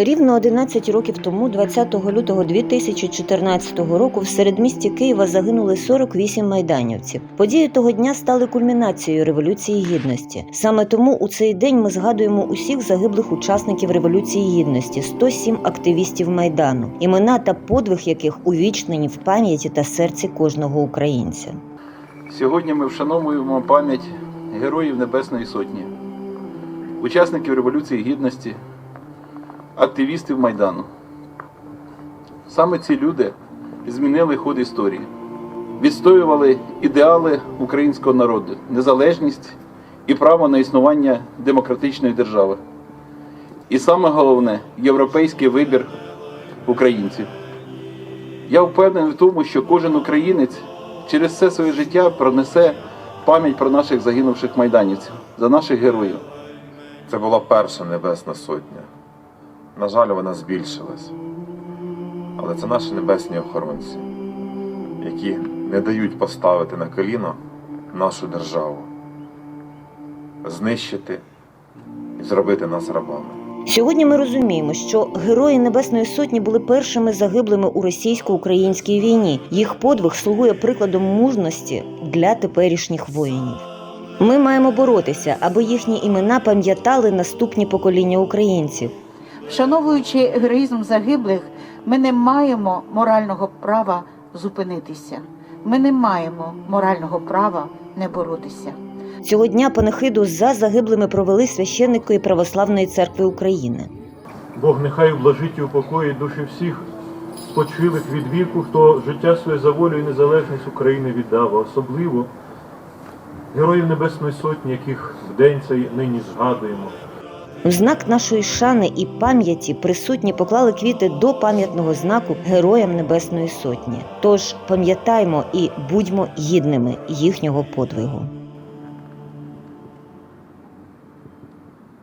Рівно 11 років тому, 20 лютого 2014 року, в середмісті Києва загинули 48 майданівців. Події того дня стали кульмінацією революції гідності. Саме тому у цей день ми згадуємо усіх загиблих учасників революції гідності, 107 активістів майдану, імена та подвиг яких увічнені в пам'яті та серці кожного українця. Сьогодні ми вшановуємо пам'ять героїв Небесної Сотні, учасників Революції Гідності, активістів Майдану. Саме ці люди змінили ход історії, відстоювали ідеали українського народу, незалежність і право на існування демократичної держави. І саме головне європейський вибір українців. Я впевнений в тому, що кожен українець через все своє життя пронесе пам'ять про наших загинувших майданівців, за наших героїв. Це була перша Небесна Сотня. На жаль, вона збільшилась. Але це наші небесні охоронці, які не дають поставити на коліно нашу державу, знищити і зробити нас рабами. Сьогодні ми розуміємо, що герої Небесної Сотні були першими загиблими у російсько-українській війні. Їх подвиг слугує прикладом мужності для теперішніх воїнів. Ми маємо боротися, аби їхні імена пам'ятали наступні покоління українців. Вшановуючи героїзм загиблих, ми не маємо морального права зупинитися. Ми не маємо морального права не боротися. Цього дня панихиду за загиблими провели священники Православної церкви України. Бог нехай блажить і упокоїть душі всіх спочилих від віку, хто життя своє за волю і незалежність України віддав, особливо героїв Небесної Сотні, яких в день цей нині згадуємо. В знак нашої шани і пам'яті присутні поклали квіти до пам'ятного знаку Героям Небесної Сотні. Тож пам'ятаймо і будьмо гідними їхнього подвигу.